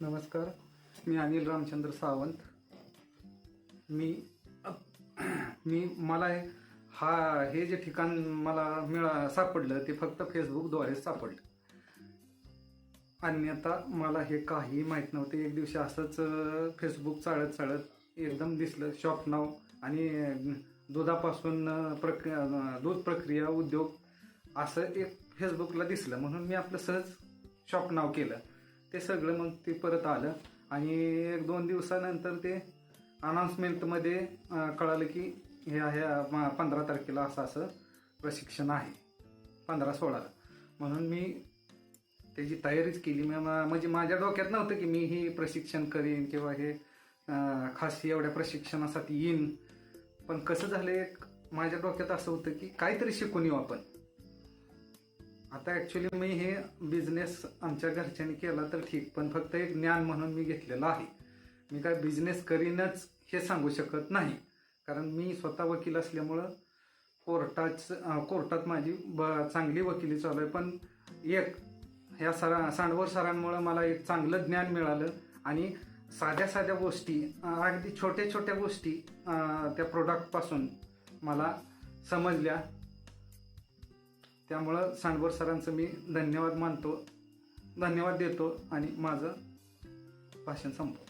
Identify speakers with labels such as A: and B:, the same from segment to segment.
A: नमस्कार मी अनिल रामचंद्र सावंत. मी मी मला हे- हा हे जे ठिकाण मला मिळा सापडलं ते फक्त फेसबुकद्वारे सापडलं. अन्यथा मला हे काही माहीत नव्हते. एक दिवशी असंच फेसबुक चाळत चाळत एकदम दिसलं. शॉप नाव आणि दुधापासून प्रक्रिया प्रक दूध प्रक्रिया उद्योग असं एक फेसबुकला दिसलं. म्हणून मी आपलं सहज शॉप नाव केलं. ते सगळं मग ते परत आलं. आणि एक दोन दिवसानंतर ते अनाऊन्समेंटमध्ये कळालं की ह्या ह्या पंधरा तारखेला असं असं प्रशिक्षण आहे. पंधरा सोळाला. म्हणून मी त्याची तयारीच केली. मी म्हणजे माझ्या डोक्यात नव्हतं की मी ही प्रशिक्षण करीन किंवा हे खास एवढ्या प्रशिक्षणासाठी येईन. पण कसं झालं एक माझ्या डोक्यात असं होतं की काहीतरी शिकून येऊ आपण. आता ॲक्च्युली मी हे बिझनेस आमच्या घरच्यांनी केला तर ठीक पण फक्त एक ज्ञान म्हणून मी घेतलेलं आहे. मी काय बिझनेस करीनच हे सांगू शकत नाही. कारण मी स्वतः वकील असल्यामुळं कोर्टाच कोर्टात माझी ब चांगली वकिली चालू आहे. पण एक ह्या सरा सांडवर सरांमुळं मला एक चांगलं ज्ञान मिळालं आणि साध्या साध्या गोष्टी अगदी छोट्या छोट्या गोष्टी त्या प्रोडक्टपासून मला समजल्या. त्यामुळं सांडवर सरांचं मी धन्यवाद मानतो. धन्यवाद देतो आणि माझं भाषण
B: संपतो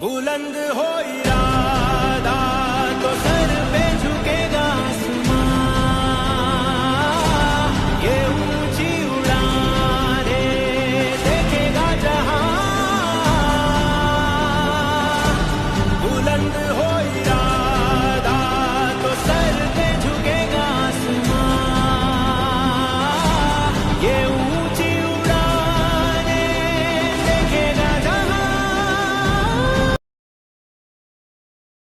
B: बुलंद हो इरादा
C: cuando sirve